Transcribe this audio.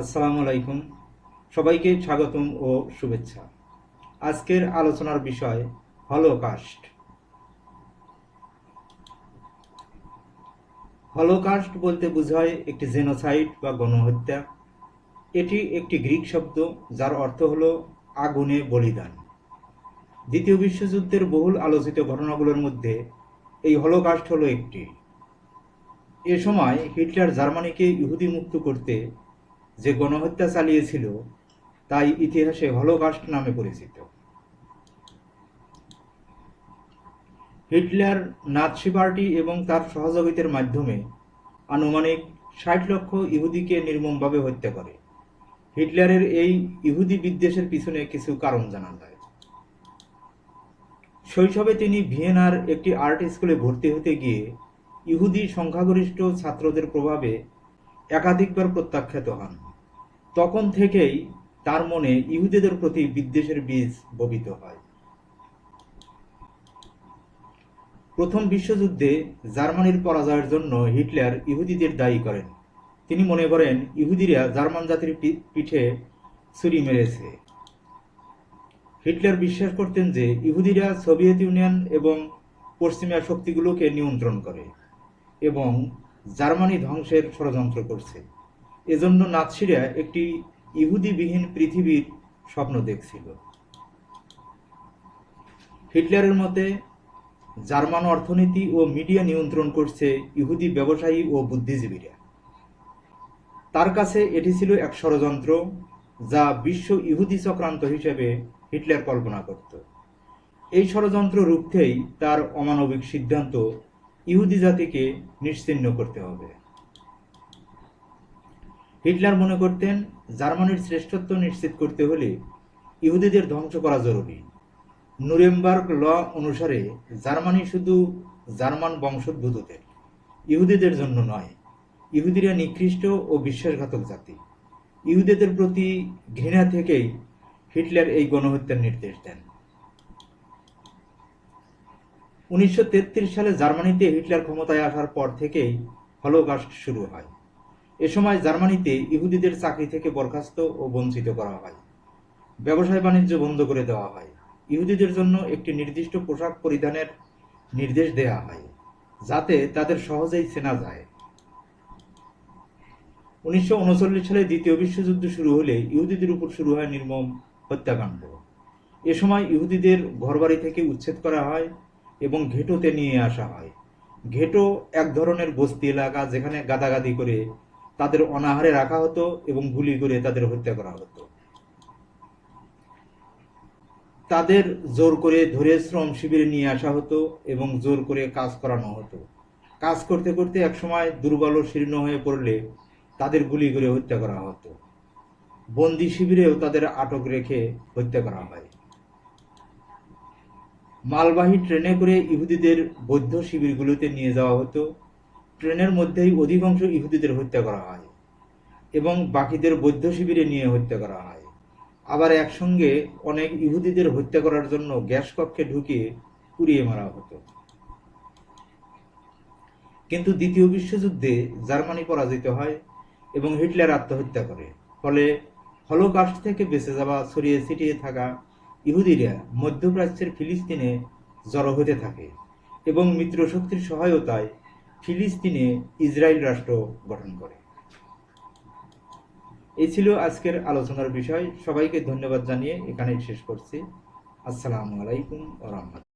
আসসালামু আলাইকুম। সবাইকে স্বাগতম ও শুভেচ্ছা। আজকের আলোচনার বিষয় হলোকাস্ট। হলোকাস্ট বলতে বোঝায় একটি জেনোসাইড বা গণহত্যা। এটি একটি গ্রিক শব্দ, যার অর্থ হল আগুনে বলিদান। দ্বিতীয় বিশ্বযুদ্ধের বহুল আলোচিত ঘটনাগুলোর মধ্যে এই হলোকাস্ট হলো একটি। এ সময় হিটলার জার্মানিকে ইহুদি মুক্ত করতে যে গণহত্যা চালিয়েছিল, তাই ইতিহাসে হলোকাস্ট নামে পরিচিত। হিটলার নাৎসি পার্টি এবং তার সহযোগিতার মাধ্যমে আনুমানিক ষাট লক্ষ ইহুদিকে নির্মমভাবে হত্যা করে। হিটলারের এই ইহুদি বিদ্বেষের পিছনে কিছু কারণ জানা যায়। শৈশবে তিনি ভিয়েনার একটি আর্ট স্কুলে ভর্তি হতে গিয়ে ইহুদি সংখ্যাগরিষ্ঠ ছাত্রদের প্রভাবে একাধিকবার প্রত্যাখ্যাত হন। তখন থেকেই তার মনে ইহুদিদের প্রতি বিদ্বেষের বীজ বপিত হয়। প্রথম বিশ্বযুদ্ধে জার্মানির পরাজয়ের জন্য হিটলার ইহুদিদের দায়ী করেন। তিনি মনে করেন, ইহুদিরা জার্মান জাতির পিঠে ছুরি মেরেছে। হিটলার বিশ্বাস করতেন যে ইহুদিরা সোভিয়েত ইউনিয়ন এবং পশ্চিমা শক্তিগুলোকে নিয়ন্ত্রণ করে এবং জার্মানি ধ্বংসের ষড়যন্ত্র করছে। এজন্য নাৎসিরা একটি ইহুদিবিহীন পৃথিবীর স্বপ্ন দেখছিল। হিটলারের মতে, জার্মান অর্থনীতি ও মিডিয়া নিয়ন্ত্রণ করছে ইহুদি ব্যবসায়ী ও বুদ্ধিজীবীরা। তার কাছে এটি ছিল এক ষড়যন্ত্র যা বিশ্ব ইহুদি চক্রান্ত হিসেবে হিটলার কল্পনা করত। এই ষড়যন্ত্র রুখতেই তার অমানবিক সিদ্ধান্ত ইহুদি জাতিকে নিশ্চিহ্ন করতে হবে। হিটলার মনে করতেন, জার্মানির শ্রেষ্ঠত্ব নিশ্চিত করতে হলে ইহুদিদের ধ্বংস করা জরুরি। নুরেমবার্গ ল অনুসারে জার্মানি শুধু জার্মান বংশোদ্ভূতদের, ইহুদিদের জন্য নয়, ইহুদিরা নিকৃষ্ট ও বিশ্বাসঘাতক জাতি। ইহুদিদের প্রতি ঘৃণা থেকেই হিটলার এই গণহত্যার নির্দেশ দেন। উনিশশো সালে জার্মানিতে হিটলার ক্ষমতায় আসার পর থেকেই হলোকাস্ট শুরু হয়। এ সময় জার্মানিতে ইহুদিদের চাকরি থেকে বরখাস্ত ও বঞ্চিত করা হয়। ব্যবসায় বাণিজ্য বন্ধ করে দেওয়া হয়। ইহুদিদের জন্য একটি নির্দিষ্ট পোশাক পরিধানের নির্দেশ দেওয়া হয়, যাতে তাদের সহজেই চেনা যায়। উনিশশো উনচল্লিশ সালে দ্বিতীয় বিশ্বযুদ্ধ শুরু হলে ইহুদিদের উপর শুরু হয় নির্মম হত্যাকাণ্ড। এ সময় ইহুদিদের ঘরবাড়ি থেকে উচ্ছেদ করা হয় এবং ঘেটোতে নিয়ে আসা হয়। ঘেটো এক ধরনের বস্তি এলাকা যেখানে গাদাগাদি করে তাদের অনাহারে রাখা হতো এবং গুলি করে তাদের হত্যা করা হতো। তাদের জোর করে ধরে শ্রম শিবিরে নিয়ে আসা হতো এবং জোর করে কাজ করানো হতো। কাজ করতে করতে একসময় দুর্বল শীর্ণ হয়ে পড়লে তাদের গুলি করে হত্যা করা হতো। বন্দি শিবিরেও তাদের আটক রেখে হত্যা করা হয়। মালবাহী ট্রেনে করে ইহুদিদের বৌদ্ধ শিবিরগুলোতে নিয়ে যাওয়া হতো। ট্রেনের মধ্যেই অধিকাংশ ইহুদিদের হত্যা করা হয় এবং বাকিদের বৌদ্ধ শিবিরে নিয়ে হত্যা করা হয়। আবার একসঙ্গে অনেক ইহুদিদের হত্যা করার জন্য গ্যাস কক্ষে ঢুকিয়ে পুড়িয়ে মারা হতো। কিন্তু দ্বিতীয় বিশ্বযুদ্ধে জার্মানি পরাজিত হয় এবং হিটলার আত্মহত্যা করে। ফলে হলোকাস্ট থেকে বেঁচে যাওয়া, ছড়িয়ে ছিটিয়ে থাকা ইহুদিরা মধ্যপ্রাচ্যের ফিলিস্তিনে জড়ো হতে থাকে এবং মিত্রশক্তির সহায়তায় ফিলিস্তিনে ইসরায়েল রাষ্ট্র গঠন করে। এই ছিল আজকের আলোচনার বিষয়। সবাইকে ধন্যবাদ জানিয়ে এখানেই শেষ করছি। আসসালামু আলাইকুম ওরহমতুল্লাহ